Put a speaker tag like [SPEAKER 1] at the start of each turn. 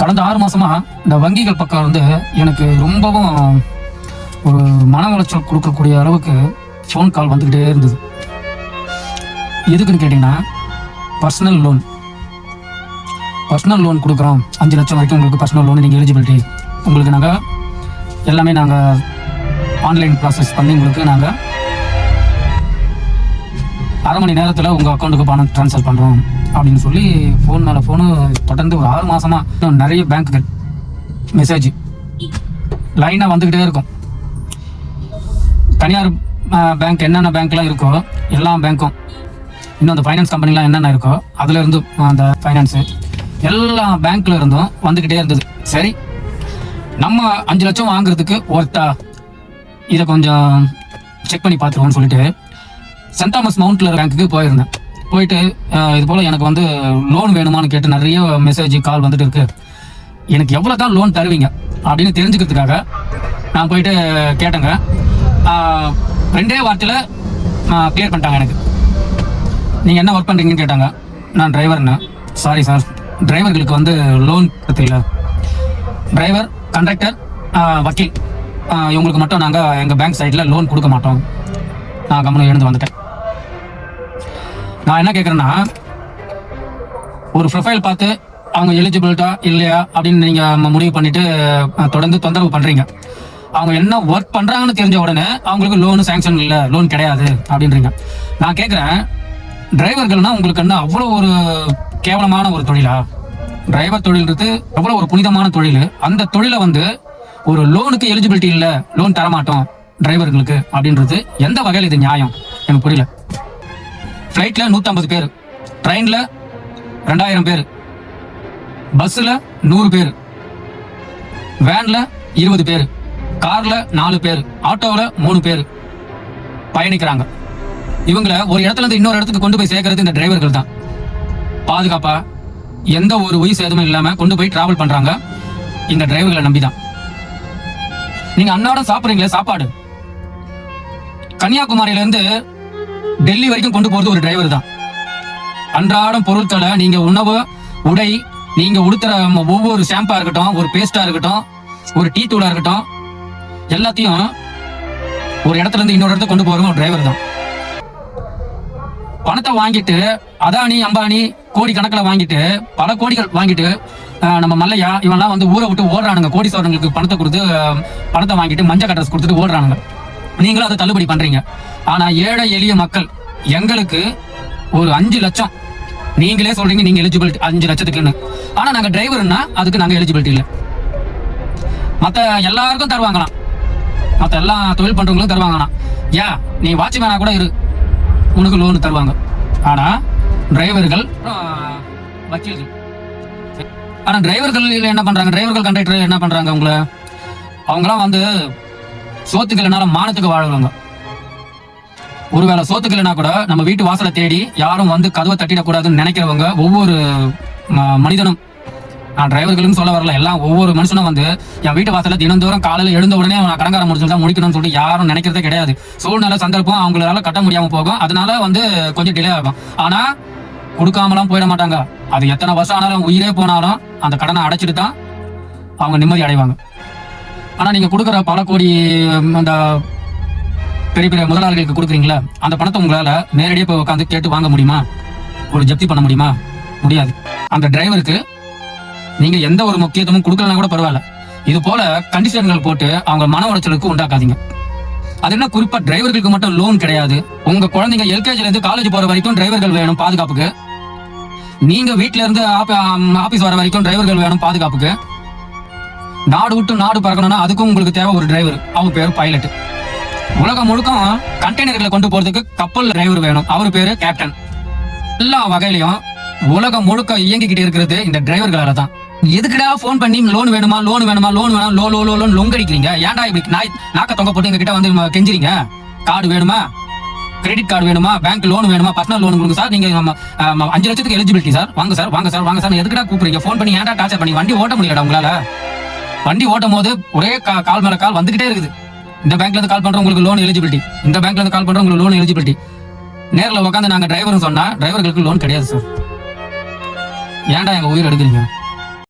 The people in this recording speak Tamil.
[SPEAKER 1] கடந்த ஆறு மாசமா இந்த வங்கிகள் பக்கம் வந்து எனக்கு ரொம்பவும் ஒரு மன உளைச்சல் கொடுக்கக்கூடிய அளவுக்கு ஃபோன் கால் வந்துக்கிட்டே இருந்தது. எதுக்குன்னு கேட்டிங்கன்னா பர்சனல் லோன் பர்சனல் லோன் கொடுக்குறோம். அஞ்சு லட்சம் வரைக்கும் உங்களுக்கு பர்சனல் லோன் நீங்கள் எலிஜிபிலிட்டி உங்களுக்கு நாங்கள் எல்லாமே நாங்கள் ஆன்லைன் ப்ராசஸ் பண்ணி உங்களுக்கு நாங்கள் அரை மணி நேரத்தில் உங்கள் அக்கௌண்ட்டுக்கு பணம் ட்ரான்ஸ்ஃபர் பண்ணுறோம் அப்படின்னு சொல்லி ஃபோன் மேலே ஃபோனு தொடர்ந்து ஒரு ஆறு மாதமாக நிறைய பேங்க்குகள் மெசேஜ் லைனாக வந்துக்கிட்டே இருக்கும். தனியார் பேங்க் என்னென்ன பேங்க்லாம் இருக்கோ எல்லா பேங்க்கும் இன்னும் அந்த ஃபைனான்ஸ் கம்பெனிலாம் என்னென்ன இருக்கோ அதுலேருந்து அந்த ஃபைனான்ஸு எல்லா பேங்க்ல இருந்தும் வந்துக்கிட்டே இருந்தது. சரி நம்ம அஞ்சு லட்சம் வாங்குறதுக்கு ஒர்த்தா இதை கொஞ்சம் செக் பண்ணி பார்த்துருவோம்னு சொல்லிட்டு சென்ட் தாமஸ் மவுண்ட்ல பேங்க்குக்கு போயிருந்தேன். போயிட்டு இது போல் எனக்கு வந்து லோன் வேணுமான்னு கேட்டு நிறைய மெசேஜ் கால் வந்துட்டு இருக்கு. எனக்கு எவ்வளோ தான் லோன் தருவீங்க அப்படின்னு தெரிஞ்சுக்கிறதுக்காக நான் போயிட்டு கேட்டேங்க. ரெண்டே வார்த்தையில் கிளியர் பண்ணிட்டாங்க எனக்கு. நீங்கள் என்ன ஒர்க் பண்ணுறீங்கன்னு கேட்டாங்க. நான் டிரைவர்னு சாரி சார் டிரைவர்களுக்கு வந்து லோன் இல்லை. டிரைவர் கண்டக்டர் வக்கீல். இவங்களுக்கு மட்டும் நாங்கள் எங்கள் பேங்க் சைடில் லோன் கொடுக்க மாட்டோம். நான் கம்மனு எழுந்து வந்துட்டேன். நான் என்ன கேட்குறேன்னா ஒரு ப்ரொஃபைல் பார்த்து அவங்க எலிஜிபிலிட்டா இல்லையா அப்படின்னு நீங்கள் முடிவு பண்ணிட்டு தொடர்ந்து தொந்தரவு பண்ணுறீங்க அவங்க என்ன ஒர்க் பண்ணுறாங்கன்னு தெரிஞ்ச உடனே அவங்களுக்கு லோனு சேங்ஷன் இல்லை லோன் கிடையாது அப்படின்றீங்க. நான் கேட்குறேன் டிரைவர்கள்னா உங்களுக்கு என்ன அவ்வளோ ஒரு கேவலமான ஒரு தொழிலா? டிரைவர் தொழில்ன்றது அவ்வளோ ஒரு புனிதமான தொழில். அந்த தொழிலை வந்து ஒரு லோனுக்கு எலிஜிபிலிட்டி இல்லை லோன் தரமாட்டோம் டிரைவர்களுக்கு அப்படின்றது எந்த வகையில் இது நியாயம்? எனக்கு புரியல. ஃப்ளைட்டில் நூற்றம்பது பேர். ட்ரெயினில் ரெண்டாயிரம் பேர். பஸ்ஸில் நூறு பேர். வேனில் இருபது பேர். காரில் நாலு பேர். ஆட்டோவில் மூணு பேர். பயணிக்கிறாங்க. இவங்கள ஒரு இடத்துல இருந்து இன்னொரு இடத்துக்கு கொண்டு போய் சேர்க்கறது இந்த டிரைவர்கள் தான். பாதுகாப்பா எந்த ஒரு உயிர் சேதமும் இல்லாமல் கொண்டு போய் டிராவல் பண்ணுறாங்க இந்த டிரைவர்களை நம்பி தான் நீங்கள் அன்னாடம் சாப்பிட்றீங்களே சாப்பாடு. கன்னியாகுமரியிலேருந்து டெல்லி வரைக்கும் கொண்டு போறது ஒரு டிரைவர் தான். அன்றாடம் பொருட்களை நீங்க உணவு உடை நீங்க உடுத்துற ஒவ்வொரு ஷாம்பா இருக்கட்டும் ஒரு பேஸ்டா இருக்கட்டும் ஒரு டீ தூளா இருக்கட்டும் எல்லாத்தையும் ஒரு இடத்துல இருந்து இன்னொரு இடத்துக்கு கொண்டு போறவங்க ஒரு டிரைவர் தான். பணத்தை வாங்கிட்டு அதானி அம்பானி கோடி கணக்கில் வாங்கிட்டு பல கோடிகள் வாங்கிட்டு நம்ம மல்லையா இவன்லாம் வந்து ஊரை விட்டு ஓடுறானுங்க. கோடீஸ்வரங்களுக்கு பணத்தை கொடுத்து பணத்தை வாங்கிட்டு மஞ்சள் கட்டஸ் கொடுத்துட்டு ஓடுறானுங்க. நீங்களும் அதை தள்ளுபடி பண்றீங்க. ஆனா ஏழை எளிய மக்கள் எங்களுக்கு ஒரு அஞ்சு லட்சம். நீங்களே சொல்றீங்க நீங்க எலிஜிபிலிட்டி அஞ்சு லட்சத்துக்குன்னு. ஆனா நாங்க டிரைவர்னா அதுக்கு நாங்க எலிஜிபிலிட்டி இல்லை. மற்ற எல்லாருக்கும் தருவாங்களாம். மற்ற எல்லா தொழில் பண்றவங்களும் தருவாங்களாம். ஏன் நீ வாட்ச்மேனா கூட இரு. உனக்கு லோன் தருவாங்க. ஆனா டிரைவர்கள் வக்கீல்கள். ஆனா டிரைவர்கள் என்ன பண்றாங்க? டிரைவர்கள் கண்டக்டர் என்ன பண்றாங்க அவங்கள அவங்களாம் வந்து சோத்துக்கு இல்லைனால மானத்துக்கு வாழ்வாங்க ஒருவேளை சோத்துக்கு இல்லைனா கூட நம்ம வீட்டு வாசலை தேடி யாரும் வந்து கதவை தட்டிடக்கூடாதுன்னு நினைக்கிறவங்க ஒவ்வொரு ம- மனிதனும் நான் டிரைவர்களும் சொல்ல வரல எல்லாம் ஒவ்வொரு மனுஷனும் வந்து என் வீட்டு வாசல தினந்தோறும் காலையில் எழுந்த உடனே நான் கடங்கார முடிச்சு தான் முடிக்கணும்னு சொல்லிட்டு யாரும் நினைக்கிறதே கிடையாது. சூழ்நிலை சந்தர்ப்பம் அவங்களால கட்ட முடியாம போகும். அதனால வந்து கொஞ்சம் டிலே ஆகும். ஆனா கொடுக்காமலாம் போயிட மாட்டாங்க. அது எத்தனை வருஷம் ஆனாலும் உயிரே போனாலும் அந்த கடனை அடைச்சிட்டு தான் அவங்க நிம்மதி அடைவாங்க. ஆனா நீங்க கொடுக்குற பல கோடி அந்த பெரிய பெரிய முதலாளிகளுக்கு கொடுக்குறீங்களா அந்த பணத்தை உங்களால நேரடியாக போய் உட்காந்து கேட்டு வாங்க முடியுமா? ஒரு ஜப்தி பண்ண முடியுமா? முடியாது. அந்த டிரைவருக்கு நீங்க எந்த ஒரு முக்கியத்துவமும் கொடுக்கலனா கூட பரவாயில்ல. இது போல கண்டிஷன்கள் போட்டு அவங்க மன உளைச்சலுக்கு உண்டாக்காதீங்க. அது என்ன குறிப்பா டிரைவர்களுக்கு மட்டும் லோன் கிடையாது. உங்க குழந்தைங்க எல்கேஜில இருந்து காலேஜ் போற வரைக்கும் டிரைவர்கள் வேணும் பாதுகாப்புக்கு. நீங்க வீட்ல இருந்து ஆபீஸ் வர வரைக்கும் டிரைவர்கள் வேணும் பாதுகாப்புக்கு. நாடு விட்டு நாடு பறக்கணும்னா அதுக்கும் உங்களுக்கு தேவை ஒரு டிரைவர் அவங்க பேர் பைலட் உலகம் முழுக்கம் கண்டெய்னர்களை கொண்டு போறதுக்கு கப்பல் டிரைவர் வேணும். அவர் பேரு கேப்டன் எல்லா வகையிலையும் உலகம் முழுக்க இயங்கிக்கிட்டு இருக்கிறது இந்த டிரைவர்களால தான். எதுக்குடா ஃபோன் பண்ணி லோன் வேணுமா லோன் வேணுமா லோன் வேணும் லோ லோ லோ லோன் லொங்கடிக்கிறீங்க? ஏன்டா இப்படி நாய் நாக்க தொங்க போட்டு எங்க கிட்ட வந்து ம- கார்டு வேணுமா? கிரெடிட் கார்டு வேணுமா? பேங்க் லோன் வேணுமா? பர்சனல் லோன் கொடுங்க சார் நீங்க நம்ம, அஞ்சு லட்சத்துக்கு எலிஜிபிலிட்டி சார். வாங்க சார் வாங்க சார் வாங்க சார். எதுக்குடா கூப்பிடுறீங்க? ஃபோன் பண்ணி ஏன்டா டார்ச்சர் பண்ணி? வண்டி ஓட்ட முடியாதா உங்களால? வண்டி ஓட்டும் போது ஒரே கால் மேல கால் வந்துகிட்டே இருக்குது. இந்த பேங்க்ல இருந்து கால் பண்றோம் உங்களுக்கு லோன் எலிஜிபிலிட்டி இந்த பேங்க்ல இருந்து கால் பண்றோம் உங்களுக்கு லோன் எலிஜிபிலிட்டி நேர்ல உட்காந்து நாங்க டிரைவர் சொன்னா டிரைவர்களுக்கு லோன் கிடையாது சார் ஏன்டா எங்க உயிர் எடுக்கிறீங்க?